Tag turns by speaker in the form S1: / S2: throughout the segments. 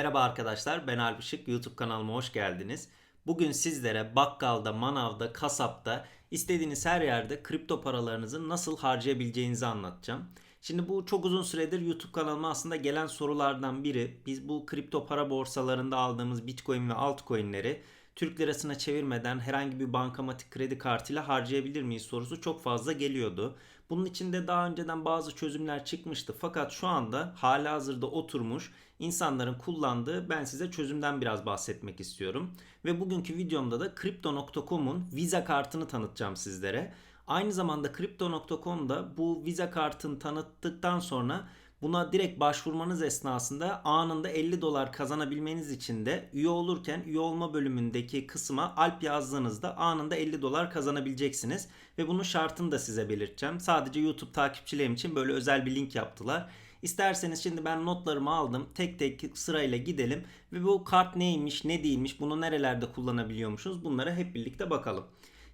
S1: Merhaba arkadaşlar ben Alp Işık YouTube kanalıma hoş geldiniz. Bugün sizlere bakkalda, manavda, kasapta istediğiniz her yerde kripto paralarınızı nasıl harcayabileceğinizi anlatacağım. Şimdi bu çok uzun süredir YouTube kanalıma aslında gelen sorulardan biri. Biz bu kripto para borsalarında aldığımız Bitcoin ve altcoin'leri Türk lirasına çevirmeden herhangi bir bankamatik kredi kartıyla harcayabilir miyiz sorusu çok fazla geliyordu. Bunun için de daha önceden bazı çözümler çıkmıştı. Fakat şu anda hala hazırda oturmuş insanların kullandığı ben size çözümden biraz bahsetmek istiyorum. Ve bugünkü videomda da Crypto.com'un Visa kartını tanıtacağım sizlere. Aynı zamanda Crypto.com'da bu Visa kartını tanıttıktan sonra Buna direkt başvurmanız esnasında anında 50 dolar kazanabilmeniz için de üye olurken üye olma bölümündeki kısma Alp yazdığınızda anında 50 dolar kazanabileceksiniz. Ve bunun şartını da size belirteceğim. Sadece YouTube takipçilerim için böyle özel bir link yaptılar. İsterseniz şimdi ben notlarımı aldım. Tek tek sırayla gidelim ve bu kart neymiş, ne değilmiş, bunu nerelerde kullanabiliyormuşuz bunlara hep birlikte bakalım.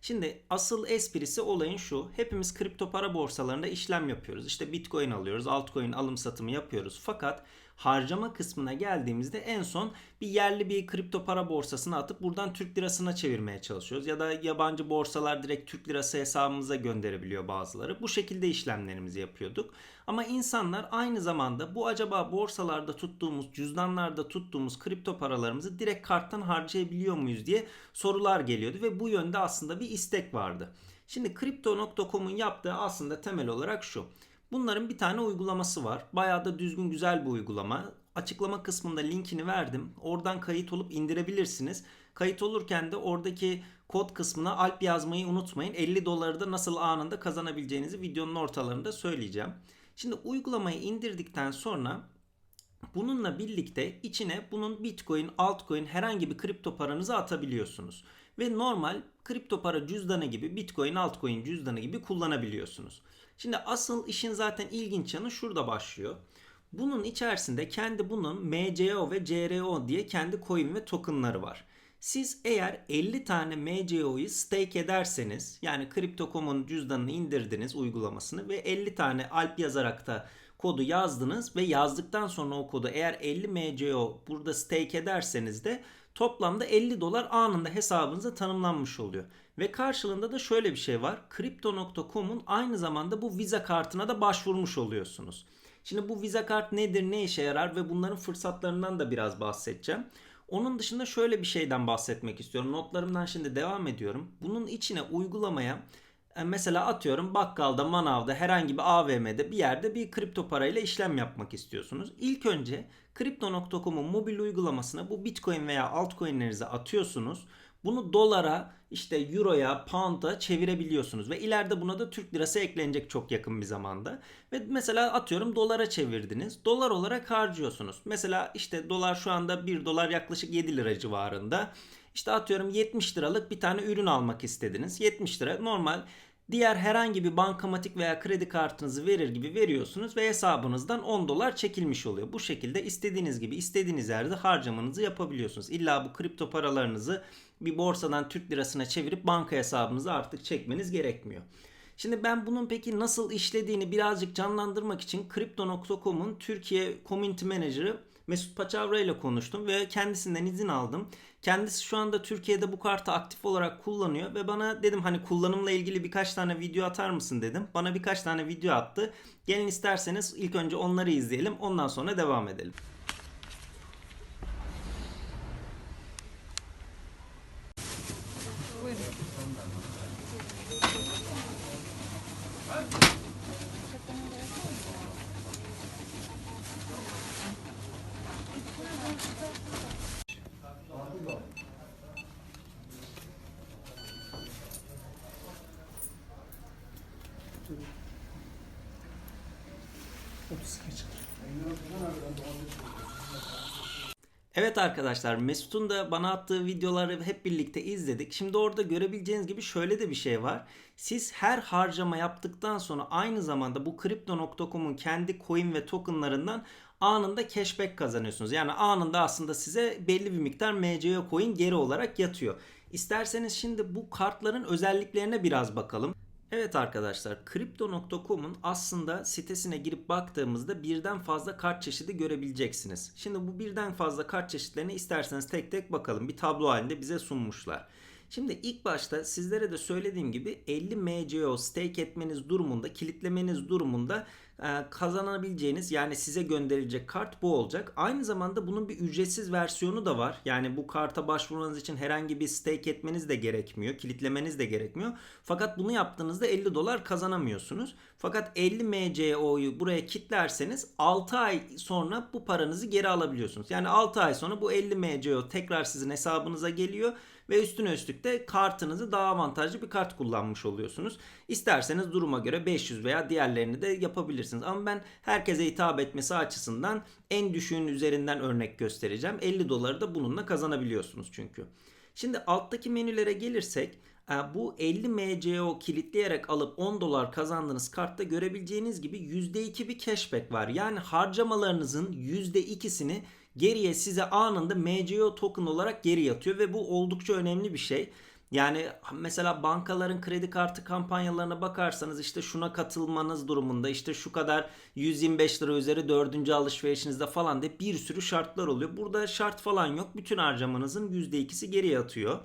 S1: Şimdi asıl esprisi olayın şu. Hepimiz kripto para borsalarında işlem yapıyoruz. İşte Bitcoin alıyoruz, altcoin alım satımı yapıyoruz. Fakat harcama kısmına geldiğimizde en son bir yerli bir kripto para borsasına atıp buradan Türk lirasına çevirmeye çalışıyoruz. Ya da yabancı borsalar direkt Türk lirası hesabımıza gönderebiliyor bazıları. Bu şekilde işlemlerimizi yapıyorduk. Ama insanlar aynı zamanda bu acaba borsalarda tuttuğumuz, cüzdanlarda tuttuğumuz kripto paralarımızı direkt karttan harcayabiliyor muyuz diye sorular geliyordu ve bu yönde aslında bir istek vardı. Şimdi Crypto.com'un yaptığı aslında temel olarak şu. Bunların bir tane uygulaması var. Bayağı da düzgün güzel bir uygulama. Açıklama kısmında linkini verdim. Oradan kayıt olup indirebilirsiniz. Kayıt olurken de oradaki kod kısmına alp yazmayı unutmayın. 50 doları da nasıl anında kazanabileceğinizi videonun ortalarında söyleyeceğim. Şimdi uygulamayı indirdikten sonra bununla birlikte içine bunun Bitcoin, altcoin herhangi bir kripto paranızı atabiliyorsunuz. Ve normal kripto para cüzdanı gibi Bitcoin, altcoin cüzdanı gibi kullanabiliyorsunuz. Şimdi asıl işin zaten ilginç yanı şurada başlıyor. Bunun içerisinde kendi bunun MCO ve CRO diye kendi coin ve tokenları var. Siz eğer 50 tane MCO'yu stake ederseniz yani Crypto.com'un cüzdanını indirdiniz uygulamasını ve 50 tane alp yazarak da kodu yazdınız ve yazdıktan sonra o kodu eğer 50 MCO burada stake ederseniz de toplamda 50 dolar anında hesabınıza tanımlanmış oluyor. Ve karşılığında da şöyle bir şey var. Crypto.com'un aynı zamanda bu Visa kartına da başvurmuş oluyorsunuz. Şimdi bu Visa kart nedir, ne işe yarar ve bunların fırsatlarından da biraz bahsedeceğim. Onun dışında şöyle bir şeyden bahsetmek istiyorum. Notlarımdan şimdi devam ediyorum. Bunun içine uygulamaya mesela atıyorum bakkalda, manavda, herhangi bir AVM'de bir yerde bir kripto parayla işlem yapmak istiyorsunuz. İlk önce Crypto.com'un mobil uygulamasına bu Bitcoin veya altcoin'lerinizi atıyorsunuz. Bunu dolara, işte euroya, pound'a çevirebiliyorsunuz ve ileride buna da Türk lirası eklenecek çok yakın bir zamanda. Ve mesela atıyorum dolara çevirdiniz. Dolar olarak harcıyorsunuz. Mesela işte dolar şu anda 1 dolar yaklaşık 7 lira civarında. İşte atıyorum 70 liralık bir tane ürün almak istediniz. 70 lira normal diğer herhangi bir bankamatik veya kredi kartınızı verir gibi veriyorsunuz ve hesabınızdan 10 dolar çekilmiş oluyor. Bu şekilde istediğiniz gibi istediğiniz yerde harcamanızı yapabiliyorsunuz. İlla bu kripto paralarınızı bir borsadan Türk lirasına çevirip banka hesabınıza artık çekmeniz gerekmiyor. Şimdi ben bunun peki nasıl işlediğini birazcık canlandırmak için Crypto.com'un Türkiye Community Manager'ı Mesut Paçavra ile konuştum ve kendisinden izin aldım. Kendisi şu anda Türkiye'de bu kartı aktif olarak kullanıyor ve bana dedim hani kullanımla ilgili birkaç tane video atar mısın dedim. Bana birkaç tane video attı. Gelin isterseniz ilk önce onları izleyelim ondan sonra devam edelim. Evet arkadaşlar Mesut'un da bana attığı videoları hep birlikte izledik. Şimdi orada görebileceğiniz gibi şöyle de bir şey var. Siz her harcama yaptıktan sonra aynı zamanda bu Crypto.com'un kendi coin ve tokenlarından anında cashback kazanıyorsunuz. Yani anında aslında size belli bir miktar MCO coin geri olarak yatıyor. İsterseniz şimdi bu kartların özelliklerine biraz bakalım. Evet arkadaşlar Crypto.com'un aslında sitesine girip baktığımızda birden fazla kart çeşidi görebileceksiniz. Şimdi bu birden fazla kart çeşitlerini isterseniz tek tek bakalım. Bir tablo halinde bize sunmuşlar. Şimdi ilk başta sizlere de söylediğim gibi 50 MCO stake etmeniz durumunda, kilitlemeniz durumunda e, kazanabileceğiniz yani size gönderilecek kart bu olacak. Aynı zamanda bunun bir ücretsiz versiyonu da var. Yani bu karta başvurmanız için herhangi bir stake etmeniz de gerekmiyor, kilitlemeniz de gerekmiyor. Fakat bunu yaptığınızda 50 dolar kazanamıyorsunuz. Fakat 50 MCO'yu buraya kilitlerseniz 6 ay sonra bu paranızı geri alabiliyorsunuz. Yani 6 ay sonra bu 50 MCO tekrar sizin hesabınıza geliyor ve üstüne üstlük de kartınızı daha avantajlı bir kart kullanmış oluyorsunuz. İsterseniz duruma göre 500 veya diğerlerini de yapabilirsiniz. Ama ben herkese hitap etmesi açısından en düşüğün üzerinden örnek göstereceğim. 50 doları da bununla kazanabiliyorsunuz çünkü. Şimdi alttaki menülere gelirsek e, bu 50 MCO kilitleyerek alıp 10 dolar kazandığınız kartta görebileceğiniz gibi %2 bir cashback var. Yani harcamalarınızın %2'sini geriye size anında MCO token olarak geri yatıyor ve bu oldukça önemli bir şey. Yani mesela bankaların kredi kartı kampanyalarına bakarsanız işte şuna katılmanız durumunda işte şu kadar 125 lira üzeri dördüncü alışverişinizde falan de bir sürü şartlar oluyor. Burada şart falan yok. Bütün harcamanızın %2'si geri yatıyor.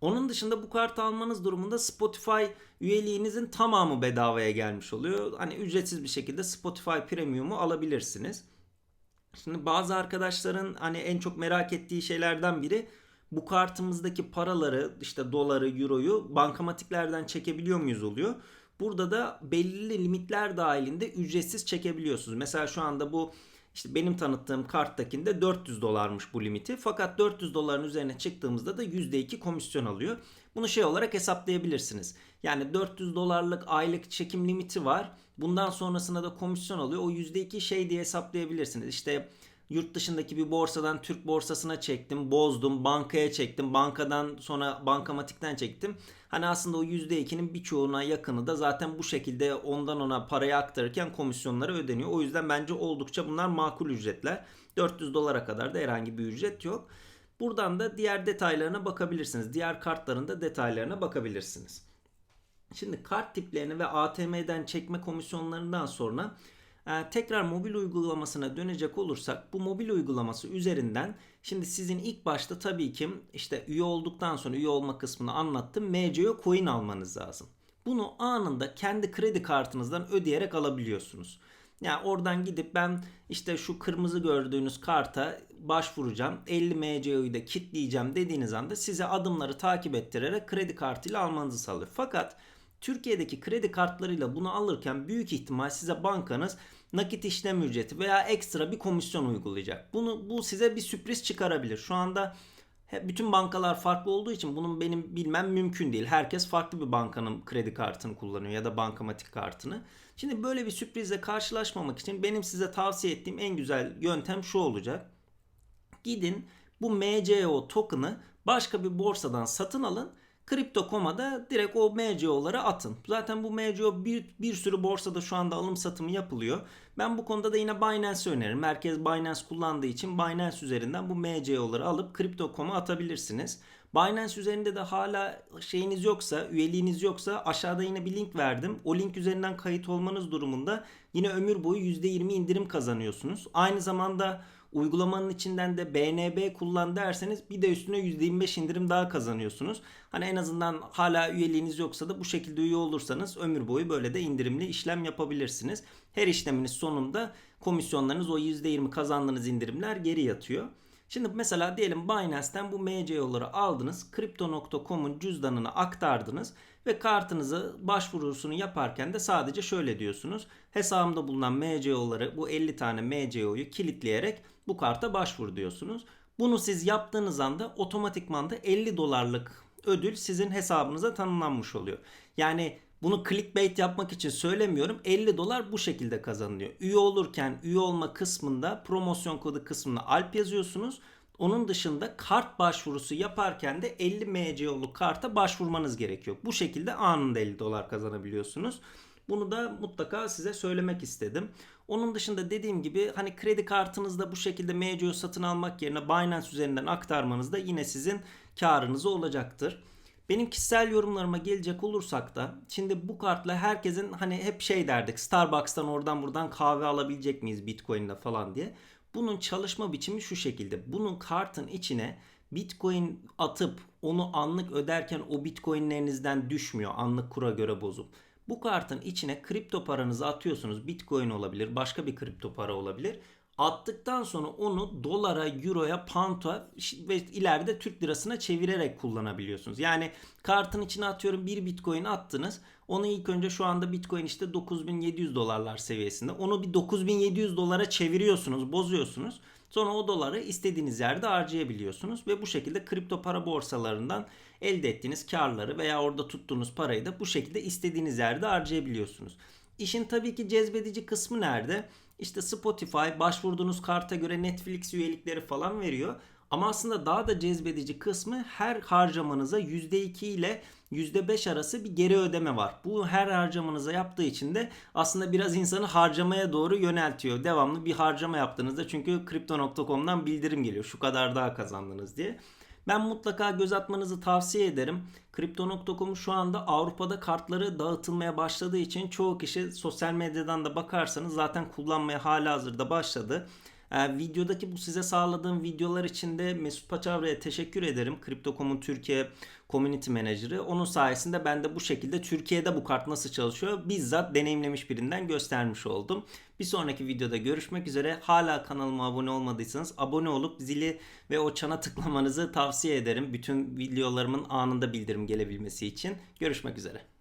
S1: Onun dışında bu kartı almanız durumunda Spotify üyeliğinizin tamamı bedavaya gelmiş oluyor. Hani ücretsiz bir şekilde Spotify Premium'u alabilirsiniz. Şimdi bazı arkadaşların hani en çok merak ettiği şeylerden biri bu kartımızdaki paraları işte doları, euroyu bankamatiklerden çekebiliyor muyuz oluyor. Burada da belirli limitler dahilinde ücretsiz çekebiliyorsunuz. Mesela şu anda bu işte benim tanıttığım karttakinde 400 dolarmış bu limiti. Fakat 400 doların üzerine çıktığımızda da %2 komisyon alıyor. Bunu şey olarak hesaplayabilirsiniz. Yani 400 dolarlık aylık çekim limiti var. Bundan sonrasında da komisyon alıyor. O %2 şey diye hesaplayabilirsiniz. İşte yurt dışındaki bir borsadan Türk borsasına çektim, bozdum, bankaya çektim, bankadan sonra bankamatikten çektim. Hani aslında o %2'nin birçoğuna yakını da zaten bu şekilde ondan ona parayı aktarırken komisyonları ödeniyor. O yüzden bence oldukça bunlar makul ücretler. 400 dolara kadar da herhangi bir ücret yok. Buradan da diğer detaylarına bakabilirsiniz. Diğer kartların da detaylarına bakabilirsiniz. Şimdi kart tiplerini ve ATM'den çekme komisyonlarından sonra e, tekrar mobil uygulamasına dönecek olursak bu mobil uygulaması üzerinden şimdi sizin ilk başta tabii ki işte üye olduktan sonra üye olma kısmını anlattım. MCO coin almanız lazım. Bunu anında kendi kredi kartınızdan ödeyerek alabiliyorsunuz. Yani oradan gidip ben işte şu kırmızı gördüğünüz karta başvuracağım. 50 MCO'yu da kitleyeceğim dediğiniz anda size adımları takip ettirerek kredi kartıyla almanızı sağlıyor. Fakat Türkiye'deki kredi kartlarıyla bunu alırken büyük ihtimal size bankanız nakit işlem ücreti veya ekstra bir komisyon uygulayacak. Bunu bu size bir sürpriz çıkarabilir. Şu anda bütün bankalar farklı olduğu için bunun benim bilmem mümkün değil. Herkes farklı bir bankanın kredi kartını kullanıyor ya da bankamatik kartını. Şimdi böyle bir sürprizle karşılaşmamak için benim size tavsiye ettiğim en güzel yöntem şu olacak. Gidin bu MCO token'ı başka bir borsadan satın alın Kripto.com'a da direkt o MCO'ları atın. Zaten bu MCO bir, bir sürü borsada şu anda alım satımı yapılıyor. Ben bu konuda da yine Binance öneririm. Merkez Binance kullandığı için Binance üzerinden bu MCO'ları alıp Kripto.com'a atabilirsiniz. Binance üzerinde de hala şeyiniz yoksa, üyeliğiniz yoksa aşağıda yine bir link verdim. O link üzerinden kayıt olmanız durumunda yine ömür boyu %20 indirim kazanıyorsunuz. Aynı zamanda uygulamanın içinden de BNB kullan derseniz bir de üstüne %25 indirim daha kazanıyorsunuz. Hani en azından hala üyeliğiniz yoksa da bu şekilde üye olursanız ömür boyu böyle de indirimli işlem yapabilirsiniz. Her işleminiz sonunda komisyonlarınız o %20 kazandığınız indirimler geri yatıyor. Şimdi mesela diyelim Binance'ten bu MCO'ları aldınız. Crypto.com'un cüzdanına aktardınız ve kartınızı başvurusunu yaparken de sadece şöyle diyorsunuz. Hesabımda bulunan MCO'ları bu 50 tane MCO'yu kilitleyerek bu karta başvur diyorsunuz. Bunu siz yaptığınız anda otomatikman da 50 dolarlık ödül sizin hesabınıza tanımlanmış oluyor. Yani bunu clickbait yapmak için söylemiyorum. 50 dolar bu şekilde kazanılıyor. Üye olurken üye olma kısmında promosyon kodu kısmına Alp yazıyorsunuz. Onun dışında kart başvurusu yaparken de 50 MCO'luk karta başvurmanız gerekiyor. Bu şekilde anında 50 dolar kazanabiliyorsunuz. Bunu da mutlaka size söylemek istedim. Onun dışında dediğim gibi hani kredi kartınızda bu şekilde MCO satın almak yerine Binance üzerinden aktarmanız da yine sizin karınızı olacaktır. Benim kişisel yorumlarıma gelecek olursak da şimdi bu kartla herkesin hani hep şey derdik Starbucks'tan oradan buradan kahve alabilecek miyiz Bitcoin'le falan diye. Bunun çalışma biçimi şu şekilde. Bunun kartın içine Bitcoin atıp onu anlık öderken o Bitcoin'lerinizden düşmüyor anlık kura göre bozup. Bu kartın içine kripto paranızı atıyorsunuz. Bitcoin olabilir, başka bir kripto para olabilir. Attıktan sonra onu dolara, euroya, pound'a ve ileride Türk lirasına çevirerek kullanabiliyorsunuz. Yani kartın içine atıyorum bir bitcoin attınız. Onu ilk önce şu anda bitcoin işte 9700 dolarlar seviyesinde. Onu bir 9700 dolara çeviriyorsunuz, bozuyorsunuz. Sonra o doları istediğiniz yerde harcayabiliyorsunuz ve bu şekilde kripto para borsalarından elde ettiğiniz karları veya orada tuttuğunuz parayı da bu şekilde istediğiniz yerde harcayabiliyorsunuz. İşin tabii ki cezbedici kısmı nerede? İşte Spotify başvurduğunuz karta göre Netflix üyelikleri falan veriyor. Ama aslında daha da cezbedici kısmı her harcamanıza %2 ile %5 arası bir geri ödeme var. Bu her harcamanıza yaptığı için de aslında biraz insanı harcamaya doğru yöneltiyor. Devamlı bir harcama yaptığınızda çünkü Crypto.com'dan bildirim geliyor. Şu kadar daha kazandınız diye. Ben mutlaka göz atmanızı tavsiye ederim. Crypto.com şu anda Avrupa'da kartları dağıtılmaya başladığı için çoğu kişi sosyal medyadan da bakarsanız zaten kullanmaya hala hazırda başladı. Ee, videodaki bu size sağladığım videolar için de Mesut Paçavra'ya teşekkür ederim. Crypto.com'un Türkiye Community Manager'ı. Onun sayesinde ben de bu şekilde Türkiye'de bu kart nasıl çalışıyor bizzat deneyimlemiş birinden göstermiş oldum. Bir sonraki videoda görüşmek üzere. Hala kanalıma abone olmadıysanız abone olup zili ve o çana tıklamanızı tavsiye ederim. Bütün videolarımın anında bildirim gelebilmesi için. Görüşmek üzere.